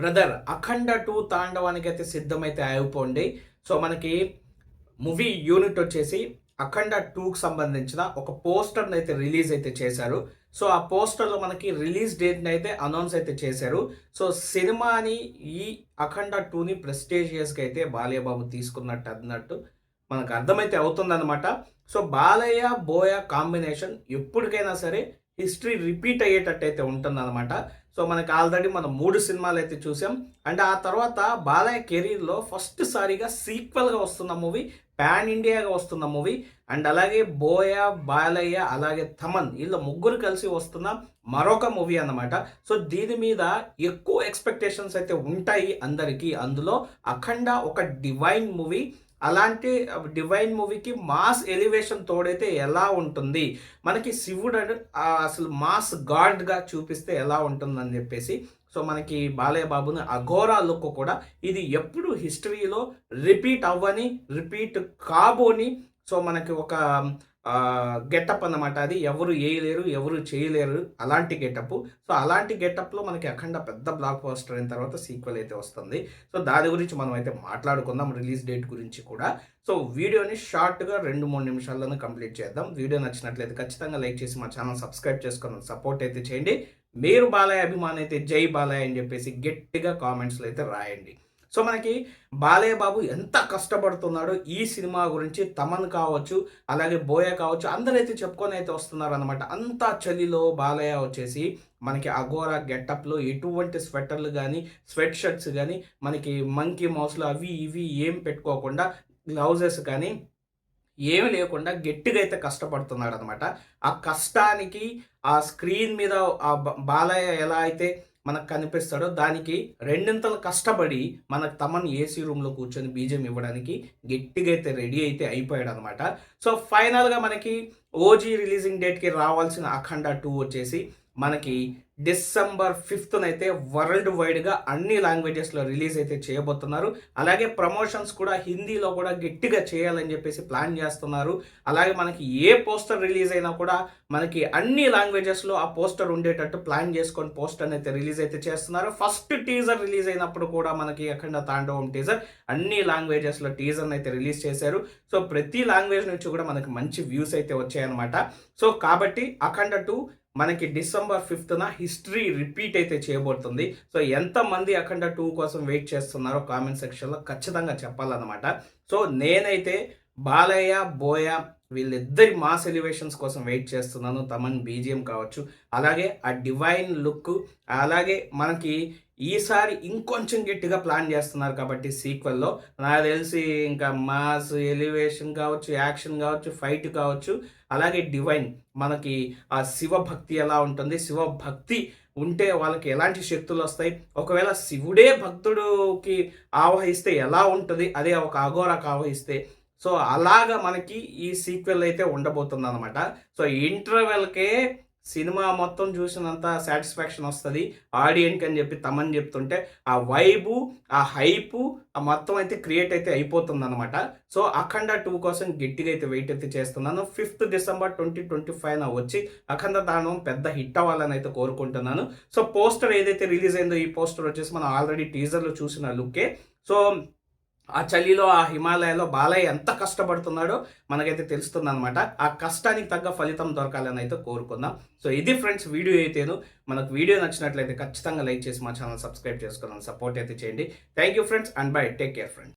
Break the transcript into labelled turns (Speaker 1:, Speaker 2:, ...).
Speaker 1: Brother అఖండ two తాండవానికి అయితే సిద్ధమైతే అయిపోండి. So మనకి మూవీ యూనిట్ వచ్చేసి అఖండ టూకి సంబంధించిన ఒక పోస్టర్ని అయితే రిలీజ్ అయితే చేశారు. సో ఆ పోస్టర్లో మనకి రిలీజ్ డేట్ని అయితే అనౌన్స్ అయితే చేశారు. సో సినిమాని ఈ అఖండ టూని ప్రెస్టేజియస్గా అయితే బాలయ్యబాబు తీసుకున్నట్టు అన్నట్టు మనకు అర్థమైతే అవుతుందన్నమాట. సో బాలయ్య బోయ కాంబినేషన్ ఎప్పటికైనా సరే హిస్టరీ రిపీట్ అయ్యేటట్టు అయితే ఉంటుందన్నమాట. సో మనకి ఆల్రెడీ మనం మూడు సినిమాలు అయితే చూసాం. అండ్ ఆ తర్వాత బాలయ్య కెరీర్లో ఫస్ట్ సారిగా సీక్వెల్గా వస్తున్న మూవీ ప్యాన్ ఇండియాగా వస్తున్న మూవీ. అండ్ అలాగే బోయ బాలయ్య అలాగే థమన్ వీళ్ళ ముగ్గురు కలిసి వస్తున్న మరొక మూవీ అన్నమాట. సో దీని మీద ఎక్కువ ఎక్స్పెక్టేషన్స్ అయితే ఉంటాయి అందరికీ. అందులో అఖండ ఒక డివైన్ మూవీ. అలాంటి డివైన్ మూవీకి మాస్ ఎలివేషన్ తోడైతే ఎలా ఉంటుంది? మనకి శివుడు అసలు మాస్ గాడ్గా చూపిస్తే ఎలా ఉంటుందని చెప్పేసి సో మనకి బాలయ్య బాబుని అఘోరా లుక్ కూడా ఇది ఎప్పుడు హిస్టరీలో రిపీట్ అవ్వని రిపీట్ కాబోని సో మనకి ఒక గెటప్ అన్నమాట అది. ఎవరు వేయలేరు ఎవరు చేయలేరు అలాంటి గెటప్. సో అలాంటి గెటప్లో మనకి అఖండ పెద్ద బ్లాక్ పోస్టర్ అయిన తర్వాత సీక్వెల్ అయితే వస్తుంది. సో దాని గురించి మనం అయితే మాట్లాడుకుందాం రిలీజ్ డేట్ గురించి కూడా. సో వీడియోని షార్ట్గా రెండు మూడు నిమిషాల్లోనే కంప్లీట్ చేద్దాం. వీడియో నచ్చినట్లయితే ఖచ్చితంగా లైక్ చేసి మా ఛానల్ సబ్స్క్రైబ్ చేసుకుని సపోర్ట్ అయితే చేయండి. మీరు బాలయ్య అభిమాన్ అయితే జై బాలయ్య అని చెప్పేసి గట్టిగా కామెంట్స్లో అయితే రాయండి. సో మనకి బాలయ్య బాబు ఎంత కష్టపడుతున్నాడో ఈ సినిమా గురించి తమన్ కావచ్చు అలాగే బోయ కావచ్చు అందరైతే చెప్పుకొని అయితే వస్తున్నారు అనమాట అంత చలిలో బాలయ్య వచ్చేసి మనకి అగోరా గెటప్లో ఎటువంటి స్వెటర్లు కానీ స్వెట్ షర్ట్స్ కానీ మనకి మంకీ మౌస్లు అవి ఇవి ఏం పెట్టుకోకుండా గ్లౌజెస్ కానీ ఏమి లేకుండా గట్టిగా అయితే కష్టపడుతున్నాడు అనమాట ఆ కష్టానికి ఆ స్క్రీన్ మీద ఆ బాలయ్య ఎలా అయితే మనకు కనిపిస్తాడో దానికి రెండింతలు కష్టపడి మనకు తమన్ ఏసీ రూమ్లో కూర్చొని బీజం ఇవ్వడానికి గట్టిగా అయితే రెడీ అయితే అయిపోయాడు అనమాట సో ఫైనల్గా మనకి ఓజీ రిలీజింగ్ డేట్కి రావాల్సిన అఖండ టూ వచ్చేసి మనకి డిసెంబర్ ఫిఫ్త్న అయితే వరల్డ్ వైడ్గా అన్ని లాంగ్వేజెస్లో రిలీజ్ అయితే చేయబోతున్నారు. అలాగే ప్రమోషన్స్ కూడా హిందీలో కూడా గట్టిగా చేయాలని చెప్పేసి ప్లాన్ చేస్తున్నారు. అలాగే మనకి ఏ పోస్టర్ రిలీజ్ అయినా కూడా మనకి అన్ని లాంగ్వేజెస్లో ఆ పోస్టర్ ఉండేటట్టు ప్లాన్ చేసుకొని పోస్టర్ అయితే రిలీజ్ అయితే చేస్తున్నారు. ఫస్ట్ టీజర్ రిలీజ్ అయినప్పుడు కూడా మనకి అఖండ తాండవం టీజర్ అన్ని లాంగ్వేజెస్లో టీజర్ని అయితే రిలీజ్ చేశారు. సో ప్రతి లాంగ్వేజ్ నుంచి కూడా మనకి మంచి వ్యూస్ అయితే వచ్చాయన్నమాట. సో కాబట్టి అఖండ టూ మనకి డిసెంబర్ ఫిఫ్త్న హిస్టరీ రిపీట్ అయితే చేయబోతుంది సో ఎంతమంది అఖండ టూ కోసం వెయిట్ చేస్తున్నారో కామెంట్ సెక్షన్లో ఖచ్చితంగా చెప్పాలన్నమాట. సో నేనైతే బాలయ్య బోయ వీళ్ళిద్దరి మాస్ ఎలివేషన్స్ కోసం వెయిట్ చేస్తున్నాను. తమన్ బీజిఎం కావచ్చు. అలాగే ఆ డివైన్ లుక్ అలాగే మనకి ఈసారి ఇంకొంచెం గట్టిగా ప్లాన్ చేస్తున్నారు కాబట్టి సీక్వెల్లో నాకు తెలిసి ఇంకా మాస్ ఎలివేషన్ కావచ్చు యాక్షన్ కావచ్చు ఫైట్ కావచ్చు. అలాగే డివైన్ మనకి ఆ శివభక్తి ఎలా ఉంటుంది శివభక్తి ఉంటే వాళ్ళకి ఎలాంటి శక్తులు వస్తాయి? ఒకవేళ శివుడే భక్తుడికి ఆవహిస్తే ఎలా ఉంటుంది? అదే ఒక అఘోరకు ఆవహిస్తే. సో అలాగా మనకి ఈ సీక్వెల్ అయితే ఉండబోతుంది అనమాట సో ఇంటర్వెల్కే సినిమా మొత్తం చూసినంత సాటిస్ఫాక్షన్ వస్తుంది. ఆడియన్కి అని చెప్పి తమని చెప్తుంటే ఆ వైబు ఆ హైపు ఆ మొత్తం అయితే క్రియేట్ అయితే అయిపోతుంది అనమాట సో అఖండ టూ కోసం గట్టిగా అయితే వెయిట్ అయితే చేస్తున్నాను. Fifth December twenty twenty five వచ్చి అఖండ దానం పెద్ద హిట్ అవ్వాలని అయితే కోరుకుంటున్నాను. సో పోస్టర్ ఏదైతే రిలీజ్ అయిందో ఈ పోస్టర్ వచ్చేసి మనం ఆల్రెడీ టీజర్లో చూసిన లుక్కే. సో ఆ చలిలో ఆ హిమాలయాలో బాలయ్య ఎంత కష్టపడుతున్నాడో మనకైతే తెలుస్తుంది అనమాట ఆ కష్టానికి తగ్గ ఫలితం దొరకాలని అయితే కోరుకుందాం. సో ఇది ఫ్రెండ్స్ వీడియో అయితేను. మనకు వీడియో నచ్చినట్లయితే ఖచ్చితంగా లైక్ చేసి మా ఛానల్ సబ్స్క్రైబ్ చేసుకున్నాను సపోర్ట్ అయితే చేయండి. Thank you friends and bye. Take care friends.